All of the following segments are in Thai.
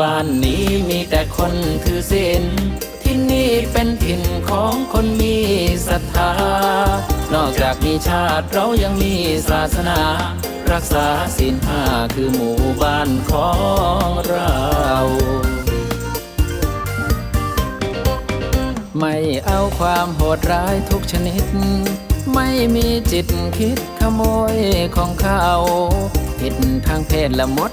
บ้านนี้มีแต่คนถือศีลที่นี่เป็นถิ่นของคนมีศรัทธา นอกจากมีชาติเรายังมีศาสนา รักษาศีลห้าคือหมู่บ้านของเราไม่เอาความโหดร้ายทุกชนิด ไม่มีจิตคิดขโมยของเขาผิดทางเพศละมด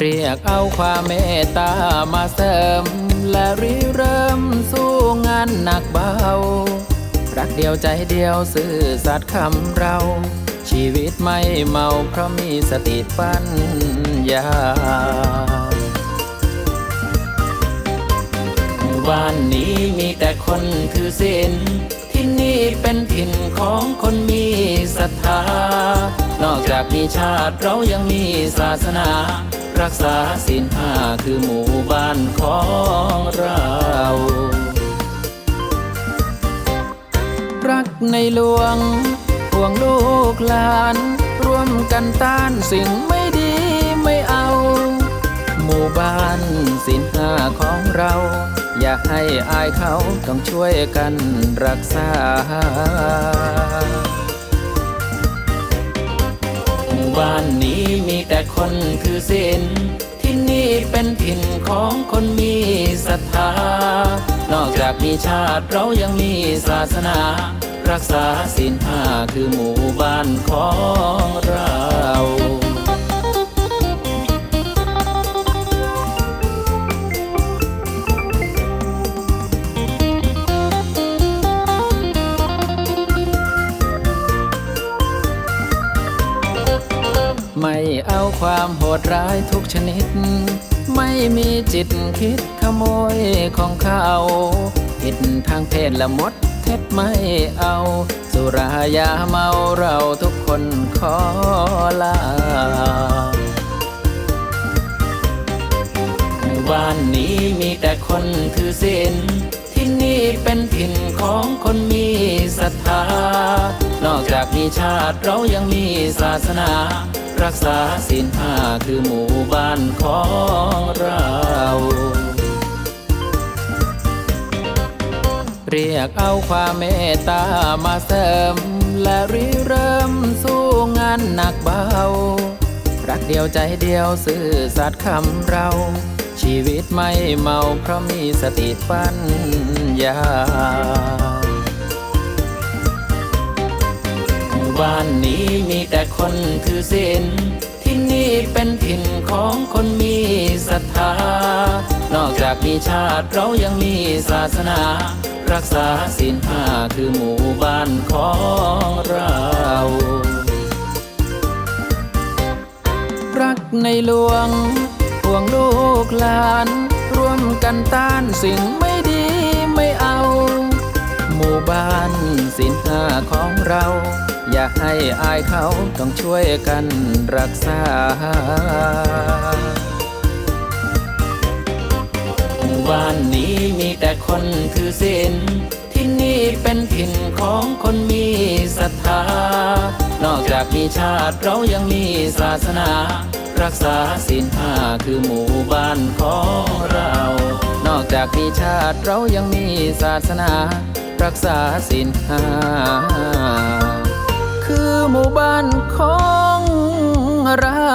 เรียกเอาความเมตตามาเสริม และริเริ่มสู้งานหนักเบา รักเดียวใจเดียวซื่อสัตย์คำเรา ชีวิตไม่เมาเพราะมีสติปัญญาบ้านนี้มีแต่คนถือศีลที่นี่เป็นถิ่นของคนมีศรัทธา นอกจากมีชาติเรายังมีศาสนา รักษาศีลห้าคือหมู่บ้านของเรา รักในหลวงห่วงลูกหลาน ร่วมกันต้านสิ่งไม่ดีไม่เอา หมู่บ้านสินห้าของเรา อย่าให้อายเขาต้องช่วยกันรักษา บ้านนี้มีแต่คนถือศีลที่นี่เป็นถิ่นของคนมีศรัทธา นอกจากมีชาติเรายังมีศาสนา รักษาศีลห้าคือหมู่บ้านของเรา ความโหดร้ายทุกชนิด ไม่มีจิตคิดขโมยของเขาผิดทางเพศละมดเท็จไม่เอา สุรายาเมาเราทุกคนขอลาหมู่บ้านนี้มีแต่คนถือศีลที่นี่เป็นถิ่นของคนมีศรัทธา นอกจากมีชาติเรายังมีศาสนา รักษาศีลห้าคือหมู่บ้านของเรา เรียกเอาความเมตตามาเสริม และริเริ่มสู้งานหนักเบา รักเดียวใจเดียวซื่อสัตย์คำเรา ชีวิตไม่เมาเพราะมีสติปัญญา บ้านนี้มีแต่คนถือศีลที่นี่เป็นถิ่นของคนมีศรัทธา นอกจากมีชาติเรายังมีศาสนา รักษาศีลห้าคือหมู่บ้านของเรารักในหลวงห่วงลูกหลาน ร่วมกันต้านสิ่งไม่ดีไม่เอา หมู่บ้านสินห้าของเรา อย่าให้อายเขาต้องช่วยกันรักษาหมู่บ้านนี้มีแต่คนถือศีลที่นี่เป็นถิ่นของคนมีศรัทธา นอกจากมีชาติเรายังมีศาสนา รักษาศีลห้าคือหมู่บ้านของเรา นอกจากมีชาติเรายังมีศาสนา รักษาศีลห้า คือหมู่บ้านของเรา